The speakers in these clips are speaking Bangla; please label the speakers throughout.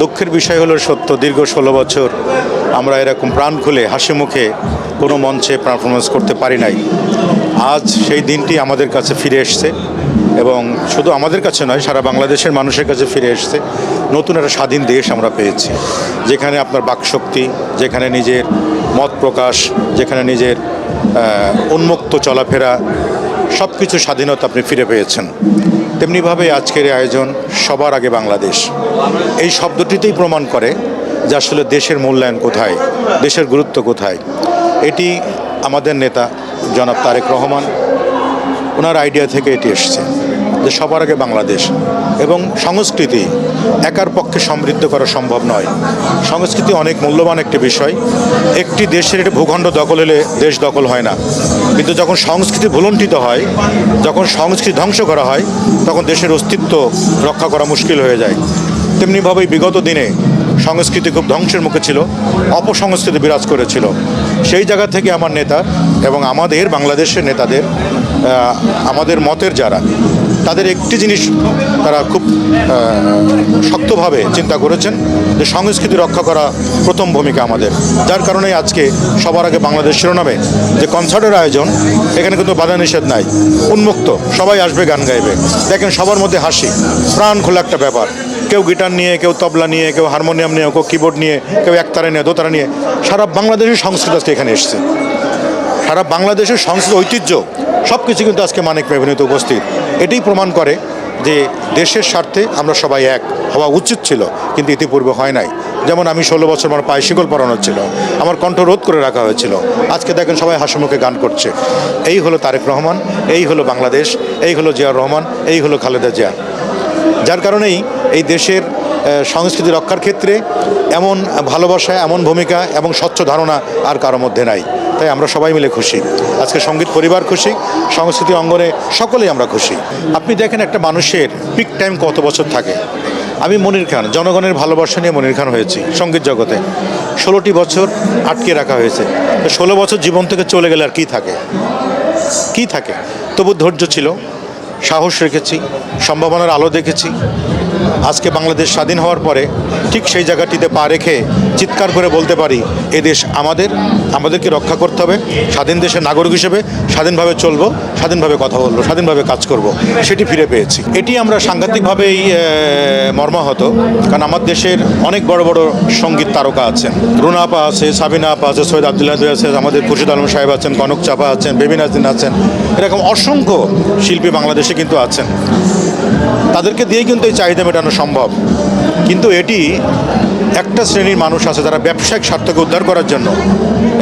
Speaker 1: দুঃখের বিষয় হলো সত্য, দীর্ঘ ষোলো বছর আমরা এরকম প্রাণ খুলে, হাসি মুখে কোনো মঞ্চে পারফরমেন্স করতে পারি নাই। আজ সেই দিনটি আমাদের কাছে ফিরে এসছে এবং শুধু আমাদের কাছে নয়, সারা বাংলাদেশের মানুষের কাছে ফিরে এসছে। নতুন একটা স্বাধীন দেশ আমরা পেয়েছি, যেখানে আপনার বাকশক্তি, যেখানে নিজের মত প্রকাশ, যেখানে নিজের উন্মুক্ত চলাফেরা সব কিছু স্বাধীনতা আপনি ফিরে পেয়েছেন। তেমনিভাবে আজকের আয়োজন সবার আগে বাংলাদেশ। এই শব্দটিতেই প্রমাণ করে যে আসলে দেশের মূল্যায়ন কোথায়, দেশের গুরুত্ব কোথায়। এটি আমাদের নেতা জনাব তারেক রহমান, ওনার আইডিয়া থেকে এটি এসছে। যে সবার আগে বাংলাদেশ এবং সংস্কৃতি একার পক্ষে সমৃদ্ধ করা সম্ভব নয়। সংস্কৃতি অনেক মূল্যবান একটি বিষয়। একটি দেশের একটি ভূখণ্ড দখল হলে দেশ দখল হয় না। কিন্তু যখন সংস্কৃতি ভুলণ্ঠিত হয়, যখন সংস্কৃতি ধ্বংস করা হয়, তখন দেশের অস্তিত্ব রক্ষা করা মুশকিল হয়ে যায়। তেমনিভাবেই বিগত দিনে সংস্কৃতি খুব ধ্বংসের মুখে ছিল, অপসংস্কৃতি বিরাজ করেছিল। সেই জায়গা থেকে আমার নেতা এবং আমাদের বাংলাদেশের নেতাদের আমাদের মতের যারা তাদের একটি জিনিস তারা খুব শক্তভাবে চিন্তা করেছেন, যে সংস্কৃতি রক্ষা করা প্রথম ভূমিকা আমাদের। যার কারণে আজকে সবার আগে বাংলাদেশ শিরোনামে যে কনসার্টের আয়োজন, এখানে কিন্তু বাধা নিষেধ নাই, উন্মুক্ত, সবাই আসবে, গান গাইবে। দেখেন সবার মধ্যে হাসি, প্রাণ খোলা একটা ব্যাপার। কেউ গিটার নিয়ে, কেউ তবলা নিয়ে, কেউ হারমোনিয়াম নিয়ে, কেউ কিবোর্ড নিয়ে, কেউ একতারে নিয়ে দোতারা নিয়ে, সারা বাংলাদেশের সংস্কৃতি আজকে এখানে এসছে। সারা বাংলাদেশের সংস্কৃতি, ঐতিহ্য সব কিছু কিন্তু আজকে মানিক মেভিনিতে উপস্থিত। এটাই প্রমাণ করে যে দেশের স্বার্থে আমরা সবাই এক হওয়া উচিত ছিল, কিন্তু ইতিপূর্বে হয় নাই। যেমন আমি ষোলো বছর আমার পায়ে শিকল পরানো ছিল, আমার কণ্ঠ রোধ করে রাখা হয়েছিল। আজকে দেখেন সবাই হাসিমুখে গান করছে। এই হলো তারেক রহমান, এই হলো বাংলাদেশ, এই হলো জিয়াউর রহমান, এই হলো খালেদা জিয়া। যার কারণেই এই দেশের সংস্কৃতি রক্ষার ক্ষেত্রে এমন ভালোবাসা, এমন ভূমিকা, এবং স্বচ্ছ ধারণা আর কারোর মধ্যে নাই। তাই আমরা সবাই মিলে খুশি। আজকে সংগীত পরিবার খুশি, সংস্কৃতি অঙ্গনে সকলেই আমরা খুশি। আপনি দেখেন একটা মানুষের পিক টাইম কত বছর থাকে। আমি মনির খান, জনগণের ভালোবাসা নিয়ে মনির খান হয়েছি সংগীত জগতে। ষোলোটি বছর আটকে রাখা হয়েছে। তো ষোলো বছর জীবন থেকে চলে গেলে আর কী থাকে? কি থাকে? তবু ধৈর্য ছিল, সাহস রেখেছি, সম্ভাবনার আলো দেখেছি আজকে বাংলাদেশ স্বাধীন হওয়ার পরে ঠিক সেই জায়গাটিতে পা রেখে চিৎকার করে বলতে পারি, এ দেশ আমাদের, আমাদেরকে রক্ষা করতে হবে, স্বাধীন দেশের নাগরিক হিসেবে স্বাধীনভাবে চলবো, স্বাধীনভাবে কথা বলব, স্বাধীনভাবে কাজ করব। সেটি ফিরে পেয়েছি। এটি আমরা সাংঘাতিকভাবেই মর্মাহত, কারণ আমার দেশের অনেক বড় বড় সংগীত তারকা আছেন। রুনা আপা আছে, সাবিনা আপা আছে, সৈয়দ আবদুল্লাহ আছে, আমাদের খুরশিদ আলম সাহেব আছেন, কনক চাপা আছেন, বেবি নাজদিন আছেন, এরকম অসংখ্য শিল্পী বাংলাদেশে কিন্তু আছেন। তাদেরকে দিয়ে কিন্তু এই চাহিদা মেটানো সম্ভব। কিন্তু এটি একটা শ্রেণির মানুষ আছে তারা ব্যবসায়িক স্বার্থকে উদ্ধার করার জন্য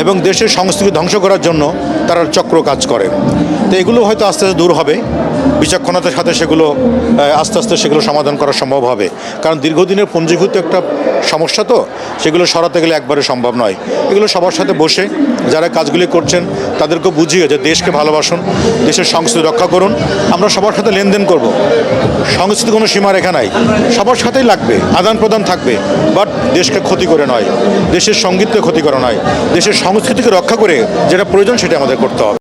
Speaker 1: এবং দেশের সংস্কৃতি ধ্বংস করার জন্য তারা চক্র কাজ করে। তো এগুলো হয়তো আস্তে আস্তে দূর হবে। বিচক্ষণতার সাথে সেগুলো আস্তে আস্তে সেগুলো সমাধান করা সম্ভব হবে। কারণ দীর্ঘদিনের পঞ্জীভূত একটা সমস্যা তো, সেগুলো সরাতে গেলে একবারে সম্ভব নয়। এগুলো সবার সাথে বসে যারা কাজগুলি করছেন তাদেরকে বুঝিয়ে যে দেশকে ভালোবাসুন, দেশের সংস্কৃতি রক্ষা করুন। আমরা সবার সাথে লেনদেন করব। সংস্কৃতি কোনো সীমারেখা নাই। সবার সাথেই লাগবে, আদান প্রদান থাকবে। বাট দেশকে ক্ষতি করে নয়, দেশের সঙ্গীতকে ক্ষতি করা নয়, দেশের সংস্কৃতিকে রক্ষা করে যেটা প্রয়োজন সেটা আমাদের করতে হবে।